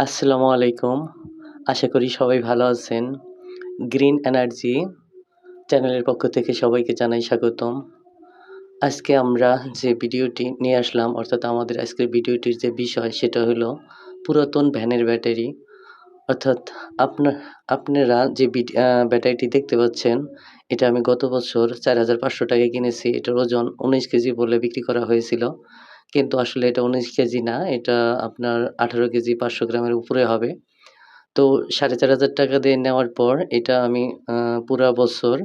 আসসালামু আলাইকুম। আশা করি সবাই ভালো আছেন। গ্রিন এনার্জি চ্যানেলের পক্ষ থেকে সবাইকে জানাই স্বাগতম। আজকে আমরা যে ভিডিওটি নিয়ে আসলাম, অর্থাৎ আমাদের আজকের ভিডিওটির যে বিষয়, সেটা হলো পুরাতন ভ্যানের ব্যাটারি। অর্থাৎ আপনার আপনারা যে ব্যাটারিটি দেখতে পাচ্ছেন, এটা আমি গত বছর চার হাজার পাঁচশো টাকায় কিনেছি। এটার ওজন উনিশ কেজি বলে বিক্রি করা হয়েছিল। কিন্তু আসলে এটা উনিশ কেজি না, এটা আপনার আঠারো কেজি পাঁচশো গ্রামের উপরে হবে। তো সাড়ে চার হাজার টাকা দিয়ে নেওয়ার পর এটা আমি পুরা বছর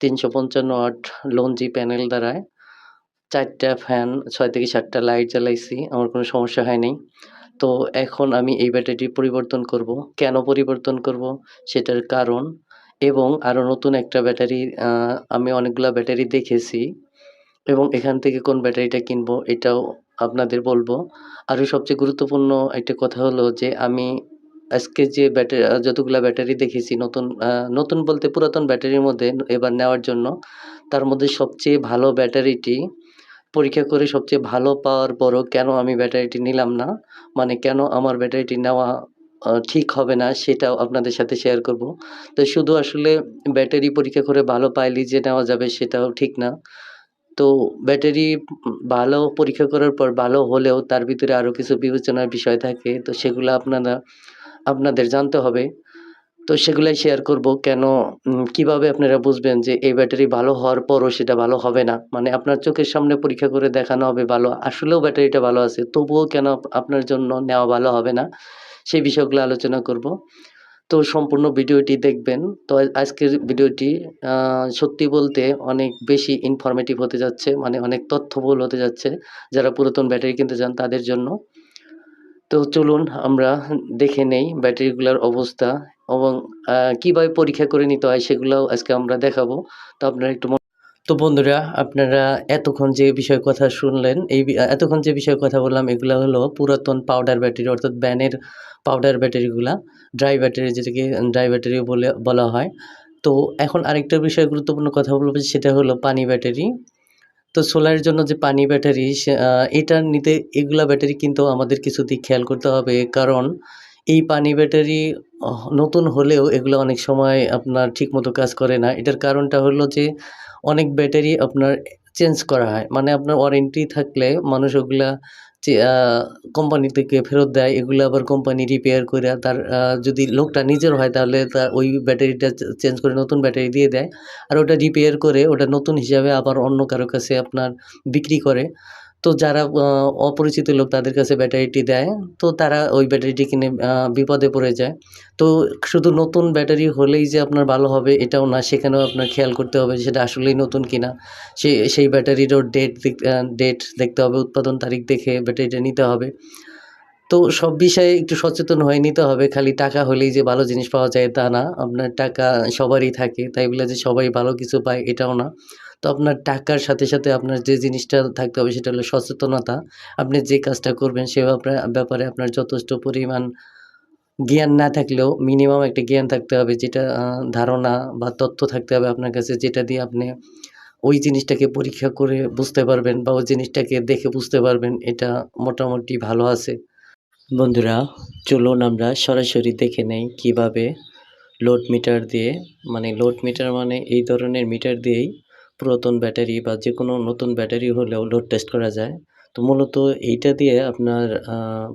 তিনশো পঞ্চান্ন ওয়াট লঞ্জি প্যানেল দ্বারায় চারটা ফ্যান, ছয় থেকে সাতটা লাইট জ্বালাইছি, আমার কোনো সমস্যা হয়নি তো এখন আমি এই ব্যাটারিটি পরিবর্তন করব। কেন পরিবর্তন করব? সেটার কারণ এবং আরও নতুন একটা ব্যাটারি আমি অনেকগুলো ব্যাটারি দেখেছি এবং এখান থেকে কোন ব্যাটারিটা কিনবো এটাও আপনাদের বলব। আরও সবচেয়ে গুরুত্বপূর্ণ একটা কথা হলো যে, আমি আজকে যে ব্যাটারি যতগুলা ব্যাটারি দেখেছি, নতুন নতুন বলতে পুরাতন ব্যাটারির মধ্যে এবার নেওয়ার জন্য, তার মধ্যে সবচেয়ে ভালো ব্যাটারিটি, পরীক্ষা করে সবচেয়ে ভালো পাওয়ার পরও কেন আমি ব্যাটারিটি নিলাম না? মানে কেন আমার ব্যাটারিটি নেওয়া ঠিক হবে না, সেটাও আপনাদের সাথে শেয়ার করব। তো শুধু আসলে ব্যাটারি পরীক্ষা করে ভালো পাইলেই যে নেওয়া যাবে, সেটাও ঠিক না। তো ব্যাটারি ভালো পরীক্ষা করার পর ভালো হলেও তার ভিতরে আরও কিছু বিবেচনার বিষয় থাকে, তো সেগুলো আপনারা, আপনাদের জানতে হবে। তো সেগুলাই শেয়ার করব, কেন কীভাবে আপনারা বুঝবেন যে এই ব্যাটারি ভালো হওয়ার পরও সেটা ভালো হবে না? মানে আপনার চোখের সামনে পরীক্ষা করে দেখানো হবে ভালো, আসলেও ব্যাটারিটা ভালো আছে, তবুও কেন আপনার জন্য নেওয়া ভালো হবে না? সেই বিষয়গুলো আলোচনা করব। তো সম্পূর্ণ ভিডিওটি দেখবেন। তো আজকের ভিডিওটি সত্যি বলতে অনেক বেশি ইনফরমেটিভ হতে যাচ্ছে মানে অনেক তথ্যবহুল হতে যাচ্ছে। যারা পুরাতন ব্যাটারি কিনতে চান তাদের জন্য। তো চলুন আমরা দেখে নেই ব্যাটারিগুলোর অবস্থা এবং কীভাবে পরীক্ষা করে নিতে হয় সেগুলোও আজকে আমরা দেখাবো। তো আপনারা একটু তো বন্ধুরা, আপনারা এতক্ষণ যে বিষয়ে কথা শুনলেন, এই এতক্ষণ যে বিষয়ে কথা বললাম, এগুলো হলো পুরাতন পাউডার ব্যাটারি অর্থাৎ ব্যানের পাউডার ব্যাটারিগুলা ড্রাই ব্যাটারি যেটাকে ড্রাই ব্যাটারি বলে, বলা হয়। তো এখন আরেকটা বিষয়ে গুরুত্বপূর্ণ কথা বলব, সেটা হলো পানি ব্যাটারি তো সোলারের জন্য যে পানি ব্যাটারি এটা নিতে এগুলা ব্যাটারি কিন্তু আমাদের কিছু দিক খেয়াল করতে হবে, কারণ এই পানি ব্যাটারি নতুন হলেও এগুলো অনেক সময় আপনার ঠিকমতো কাজ করে না। এটার কারণটা হলো যে অনেক ব্যাটারি আপনার চেঞ্জ করা হয়। মানে আপনার ওয়ারেন্টি থাকলে মানুষ ওগুলা কোম্পানি থেকে ফেরত দেয়, এগুলো আবার কোম্পানি রিপেয়ার করে তার যদি লোকটা নিজের হয় তাহলে তার ওই ব্যাটারিটা চেঞ্জ করে নতুন ব্যাটারি দিয়ে দেয়। আর ওটা রিপেয়ার করে ওটা নতুন হিসাবে আবার অন্য কারও কাছে আপনার বিক্রি করে। তো যারা অপরিচিত লোক তাদের কাছে ব্যাটারিটি দেয়, তো তারা ওই ব্যাটারিটি কিনে বিপদে পড়ে যায়। তো শুধু নতুন ব্যাটারি হলেই যে আপনার ভালো হবে এটাও না, সেখানেও আপনার খেয়াল করতে হবে সেটা আসলেই নতুন কিনা। সে, সেই ব্যাটারিরও ডেট ডেট দেখতে হবে, উৎপাদন তারিখ দেখে ব্যাটারিটা নিতে হবে। তো সব বিষয়ে একটু সচেতন হয়ে নিতে হবে, খালি টাকা হলেই যে ভালো জিনিস পাওয়া যায় তা না। আপনার টাকা সবারই থাকে, তাই বলে যে সবাই ভালো কিছু পায় এটাও না। তো আপনার টাকার সাথে সাথে আপনার যে জিনিসটা থাকতে হবে সেটা হলো সচেতনতা। আপনি যে কাজটা করবেন সে ব্যাপারে আপনার যথেষ্ট পরিমাণ জ্ঞান না থাকলেও মিনিমাম একটা জ্ঞান থাকতে হবে, যেটা ধারণা বা তথ্য থাকতে হবে আপনার কাছে, যেটা দিয়ে আপনি ওই জিনিসটাকে পরীক্ষা করে বুঝতে পারবেন বা ওই জিনিসটাকে দেখে বুঝতে পারবেন, এটা মোটামুটি ভালো আছে। বন্ধুরা, চলুন আমরা সরাসরি দেখে নেই কীভাবে লোড মিটার দিয়ে মানে লোড মিটার মানে এই ধরনের মিটার দিয়েই পুরাতন ব্যাটারি বা যে কোনো নতুন ব্যাটারি হলেও লোড টেস্ট করা যায়। তো মূলত এইটা দিয়ে আপনার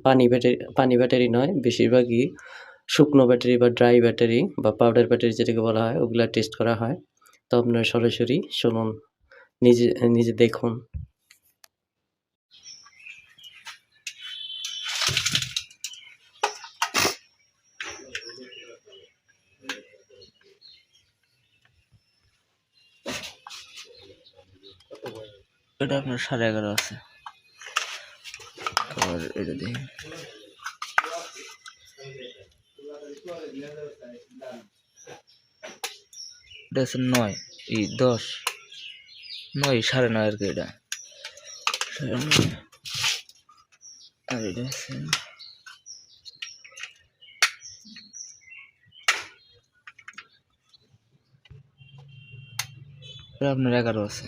পানি ব্যাটারি পানি ব্যাটারি নয়, বেশিরভাগই শুকনো ব্যাটারি বা ড্রাই ব্যাটারি বা পাউডার ব্যাটারি যেটাকে বলা হয়, ওগুলা টেস্ট করা হয়। তো আপনার সরাসরি শুনুন, নিজে নিজে দেখুন। এটা আপনার সাড়ে এগারো আছে। আর এটা দেখি এটা আছে নয় এই দশ। নয়, সাড়ে নয় আর কি এটা। নয়। আর এটা আছে আপনার এগারো আছে।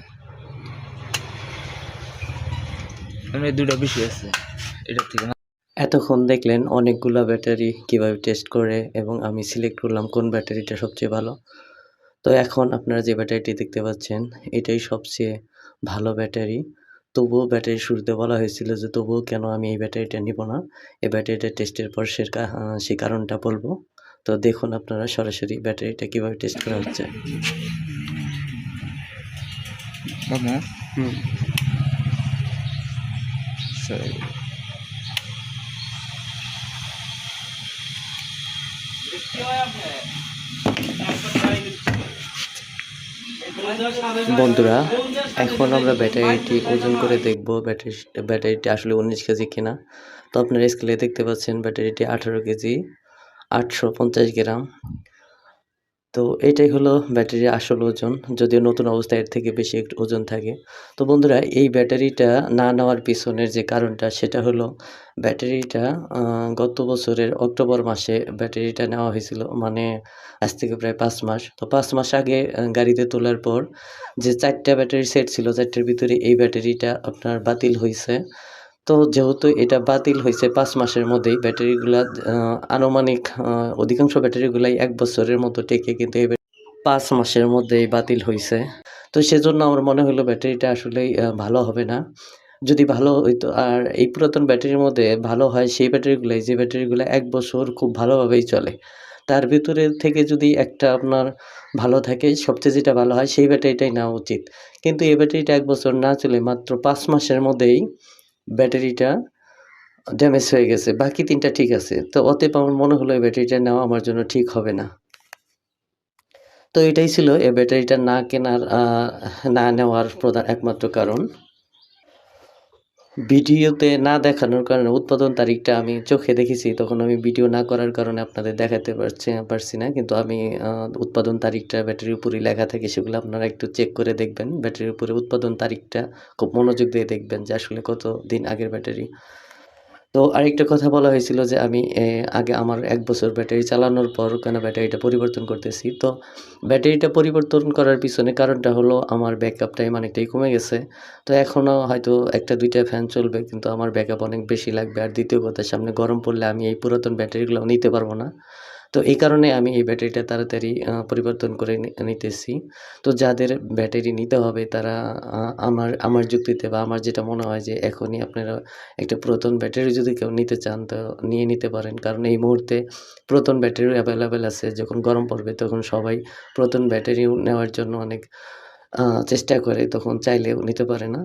এমনি দুইটা বেশি আছে। এটার থেকে এতক্ষণ দেখলেন অনেকগুলা ব্যাটারি কীভাবে টেস্ট করে এবং আমি সিলেক্ট করলাম কোন ব্যাটারিটা সবচেয়ে ভালো। তো এখন আপনারা যে ব্যাটারিটি দেখতে পাচ্ছেন এটাই সবচেয়ে ভালো ব্যাটারি। তবুও ব্যাটারি শুরুতে বলা হয়েছিল যে তবুও কেন আমি এই ব্যাটারিটা নিব না। এই ব্যাটারিটা টেস্টের পর সে কা- আহ, কারণটা বলব। তো দেখুন আপনারা সরাসরি ব্যাটারিটা কীভাবে টেস্ট করা হচ্ছে। হুম। বন্ধুরা, এখন আমরা ব্যাটারিটি ওজন করে দেখব ব্যাটারি, ব্যাটারিটি আসলে উনিশ কেজি কিনা। তো আপনারা স্কেলে দেখতে পাচ্ছেন ব্যাটারিটি আঠারো কেজি, আটশো পঞ্চাশ গ্রাম। তো এটাই হলো ব্যাটারির আসল ওজন, যদিও নতুন অবস্থায় এর থেকে বেশি একটু ওজন থাকে। তো বন্ধুরা, এই ব্যাটারিটা না নেওয়ার পিছনের যে কারণটা, সেটা হলো ব্যাটারিটা গত বছরের অক্টোবর মাসে ব্যাটারিটা নেওয়া হয়েছিল মানে আজ থেকে প্রায় পাঁচ মাস। তো পাঁচ মাস আগে গাড়িতে তোলার পর যে চারটা ব্যাটারি সেট ছিল, চারটার ভিতরে এই ব্যাটারিটা আপনার বাতিল হয়েছে তো যেহেতু এটা বাতিল হয়েছে পাঁচ মাসের মধ্যেই, ব্যাটারিগুলা আনুমানিক অধিকাংশ ব্যাটারিগুলাই এক বছরের মতো টেকে কিন্তু এই পাঁচ মাসের মধ্যেই বাতিল হয়েছে। তো সেজন্য আমার মনে হলো ব্যাটারিটা আসলেই ভালো হবে না। যদি ভালো হইতো, আর এই পুরাতন ব্যাটারির মধ্যে ভালো হয়, সেই ব্যাটারিগুলাই, যে ব্যাটারিগুলো এক বছর খুব ভালোভাবেই চলে। তার ভিতরে থেকে যদি একটা আপনার ভালো থাকে, সবচেয়ে যেটা ভালো হয়, সেই ব্যাটারিটাই নেওয়া উচিত। কিন্তু এই ব্যাটারিটা এক বছর না চলে, মাত্র পাঁচ মাসের মধ্যেই ব্যাটারিটা ড্যামেজ হয়ে গেছে। বাকি তিনটা ঠিক আছে। তো অতএব আমার মনে হলো এই ব্যাটারিটা নেওয়া আমার জন্য ঠিক হবে না। তো এটাই ছিল, এই ব্যাটারিটা না কেনার না নেওয়ার প্রধান একমাত্র কারণ। ভিডিওতে না দেখানোর কারণে উৎপাদন তারিখটা আমি চোখে দেখেছি, তখন আমি ভিডিও না করার কারণে আপনাদের দেখাতে পারছি পারছি না। কিন্তু আমি উৎপাদন তারিখটা, ব্যাটারির উপরে লেখা থাকে সেগুলো আপনারা একটু চেক করে দেখবেন। ব্যাটারির উপরে উৎপাদন তারিখটা খুব মনোযোগ দিয়ে দেখবেন যে আসলে কত দিন আগের ব্যাটারি। তো আরেকটা কথা বলা হয়েছিল যে আমি আগে আমার এক বছর ব্যাটারি চালানোর পর কেন ব্যাটারিটা পরিবর্তন করতেছি। তো ব্যাটারিটা পরিবর্তন করার পিছনে কারণটা হলো আমার ব্যাকআপ টাইম অনেকটাই কমে গেছে। তো এখনও হয়তো একটা, দুইটা ফ্যান চলবে, কিন্তু আমার ব্যাকআপ অনেক বেশি লাগবে। আর দ্বিতীয় কথা, সামনে গরম পড়লে আমি এই পুরাতন ব্যাটারিগুলো নিতে পারব না। তো এই কারণে আমি এই ব্যাটারিটা তাড়াতাড়ি পরিবর্তন করে নিতেছি। তো যাদের ব্যাটারি নিতে হবে তারা আমার আমার যুক্তিতে বা আমার যেটা মনে হয় যে এখনই আপনারা একটা পুরাতন ব্যাটারি যদি কেউ নিতে চান তো নিয়ে নিতে পারেন। কারণ এই মুহূর্তে পুরাতন ব্যাটারি অ্যাভেলেবেল আছে। যখন গরম পড়বে তখন সবাই পুরাতন ব্যাটারি নেওয়ার জন্য অনেক চেষ্টা করে। তখন চাইলেও নিতে পারে না।